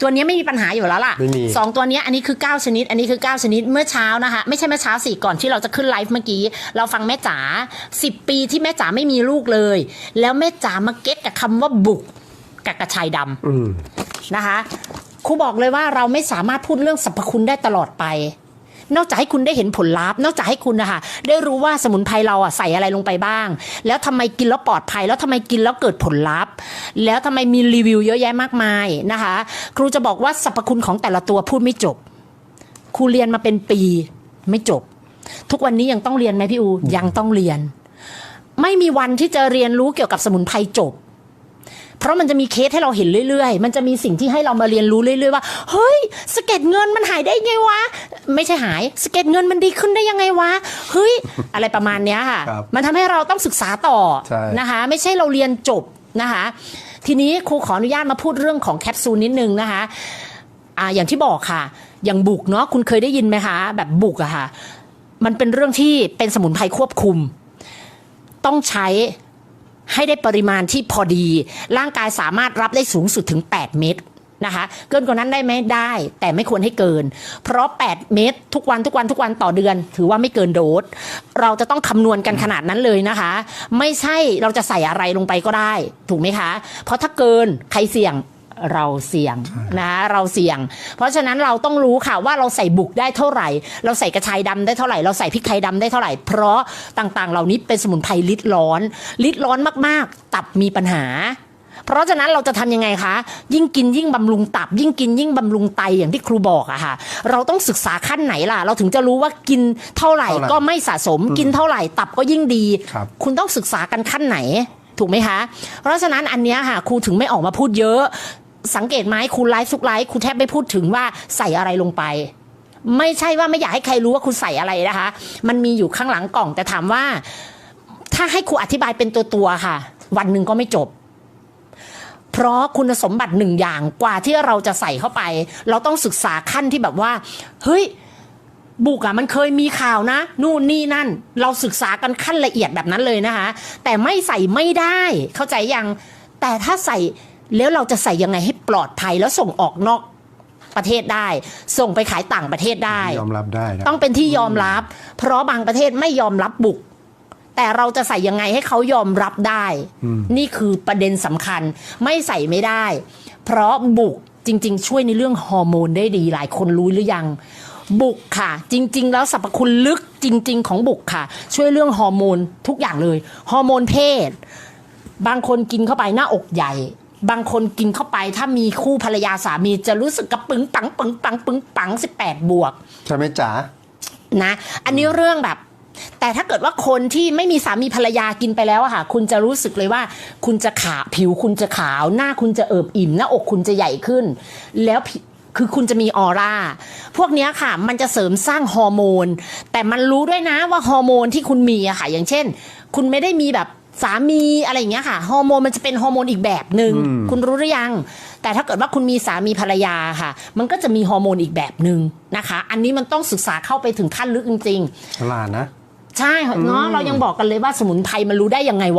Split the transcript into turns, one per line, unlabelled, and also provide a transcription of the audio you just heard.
ตัวนี้ไม่มีปัญหาอยู่แล้วล่ะ
ไม่มี
สองตัวนี้อันนี้คือ 9 ชนิด อันนี้คือ 9 ชนิดเมื่อเช้านะคะ ไม่ใช่เมื่อเช้าสิก่อนที่เราจะขึ้นไลฟ์เมื่อกี้ เราฟังแม่จ๋า10 ปีที่แม่จ๋าไม่มีลูกเลย แล้วแม่จ๋ามาเก็ตกับคำว่าบุกกับกระชายดำ
อืม
นะคะครูบอกเลยว่าเราไม่สามารถพูดเรื่องสรรพคุณได้ตลอดไป นอกจากให้คุณได้เห็นผลลัพธ์ นอกจากให้คุณนะคะได้รู้ว่าสมุนไพรเราอะใส่อะไรลงไปบ้าง แล้วทำไมกินแล้วปลอดภัย แล้วทำไมกินแล้วเกิดผลลัพธ์ แล้วทำไมมีรีวิวเยอะแยะมากมายนะคะ ครูจะบอกว่าสรรพคุณของแต่ละตัวพูดไม่จบ ครูเรียนมาเป็นปีไม่จบ ทุกวันนี้ยังต้องเรียนไหมพี่อูยังต้องเรียน ไม่มีวันที่จะเรียนรู้เกี่ยวกับสมุนไพรจบ เพราะมันจะมีเคสให้เราเห็นเรื่อยๆ มันจะมีสิ่งที่ให้เรามาเรียนรู้เรื่อยๆว่า เฮ้ยสะเก็ดเงินมันหายได้ไงวะ ไม่ใช่หายสะเก็ดเงินมันดีขึ้นได้ยังไงวะ เฮ้ย อะไรประมาณเนี้ยค่ะ
ครับ
มันทำให้เราต้องศึกษาต่อ
ใช่
นะคะ ไม่ใช่เราเรียนจบนะคะ ทีนี้ครูขออนุญาตมาพูดเรื่องของแคปซูลนิดนึงนะคะอ่าอย่างที่บอกค่ะ อย่างบุกเนาะ คุณเคยได้ยินไหมคะ แบบบุกอะค่ะ มันเป็นเรื่องที่เป็นสมุนไพรควบคุม ต้องใช้ ให้ได้ปริมาณที่พอดี ร่างกายสามารถรับได้สูงสุดถึง 8 เม็ดนะคะเกินกว่านั้นได้ไหมได้แต่ไม่ควรให้เกิน เพราะ 8 เม็ดทุกวันทุกวันทุกวันต่อเดือน ถือว่าไม่เกินโดสเราจะต้องคำนวณกันขนาดนั้นเลยนะคะ ไม่ใช่เราจะใส่อะไรลงไปก็ได้ ถูกไหมคะ เพราะถ้าเกินใครเสี่ยง เราเสี่ยงนะเราเสี่ยง เพราะฉะนั้นเราต้องรู้ค่ะว่าเราใส่บุกได้เท่าไหร่ เราใส่กระชายดำได้เท่าไหร่ เราใส่พริกไทยดำได้เท่าไหร่ เพราะต่างๆ เหล่านี้เป็นสมุนไพรลิดร้อน ลิดร้อนมากๆ ตับมีปัญหาเพราะฉะนั้นเราจะทำยังไงคะ ยิ่งกินยิ่งบำรุงตับ ยิ่งกินยิ่งบำรุงไตอย่างที่ครูบอกอะค่ะ เราต้องศึกษาขั้นไหนล่ะ เราถึงจะรู้ว่ากินเท่าไหร่
เท่าไหร่
ก็ไม่สะสมกินเท่าไหร่ตับก็ยิ่งดี
ครับ
คุณต้องศึกษากันขั้นไหนถูกไหมคะ เพราะฉะนั้นอันเนี้ยค่ะครูถึงไม่ออกมาพูดเยอะ สังเกตไหมครูไลฟ์ทุกไลฟ์ครูแทบไม่พูดถึงว่าใส่อะไรลงไป ไม่ใช่ว่าไม่อยากให้ใครรู้ว่าคุณใส่อะไรนะคะ มันมีอยู่ข้างหลังกล่อง แต่ถามว่า ถ้าให้ครูอธิบายเป็นตัวตัวค่ะ วันหนึ่งก็ไม่จบ เพราะคุณสมบัติหนึ่งอย่างกว่าที่เราจะใส่เข้าไป เราต้องศึกษาขั้นที่แบบว่า เฮ้ยบุกอะมันเคยมีข่าวนะ นู่นนี่นั่น เราศึกษากันขั้นละเอียดแบบนั้นเลยนะคะ แต่ไม่ใส่ไม่ได้เข้าใจยังแต่ถ้าใส่ แล้วเราจะใส่ยังไงให้ปลอดภัยแล้วส่งออกนอกประเทศได้ ส่งไปขายต่างประเทศได้
ยอมรับได้นะ
ต้องเป็นที่ยอมรับ เพราะบางประเทศไม่ยอมรับบุก แต่เราจะใส่ยังไงให้เขายอมรับได้ นี่คือประเด็นสำคัญไม่ใส่ไม่ได้ เพราะบุกจริง ๆ ช่วยในเรื่องฮอร์โมนได้ดีหลายคนรู้หรือยัง บุกค่ะ จริง ๆ แล้วสรรพคุณลึกจริง ๆ ของบุกค่ะ ช่วยเรื่องฮอร์โมนทุกอย่างเลยฮอร์โมนเพศ บางคนกินเข้าไปหน้าอกใหญ่ บางคนกินเข้าไปถ้ามีคู่ภรรยาสามีจะรู้สึกกระปึงปังปึงปังปึงปังสิบแปดบวก
ใช่ไหมจ๋า
นะ อันนี้เรื่องแบบ แต่ถ้าเกิดว่าคนที่ไม่มีสามีภรรยากินไปแล้วอะค่ะ คุณจะรู้สึกเลยว่า คุณจะขาวผิวคุณจะขาว หน้าคุณจะเอิบอิ่ม หน้าอกคุณจะใหญ่ขึ้น แล้วผิวคือคุณจะมีออร่า พวกเนี้ยค่ะ มันจะเสริมสร้างฮอร์โมน แต่มันรู้ด้วยนะว่าฮอร์โมนที่คุณมีอะค่ะ อย่างเช่น คุณไม่ได้มีแบบ สามีอะไรอย่างเงี้ยค่ะฮอร์โมนมันจะเป็นฮอร์โมนอีกแบบหนึง่งคุณรู้หรือยัง แต่ถ้าเกิดว่าคุณมีสามีภรรยาค่ะ มันก็จะมีฮอร์โมนอีกแบบหนึ่งนะคะ อันนี้มันต้องศึกษาเข้าไปถึงขั้นลึกจริงๆ
ฉลาดนะ
ใช่เนาะเรายังบอกกันเลยว่าสมุนไพรมันรู้ได้ยังไงวะ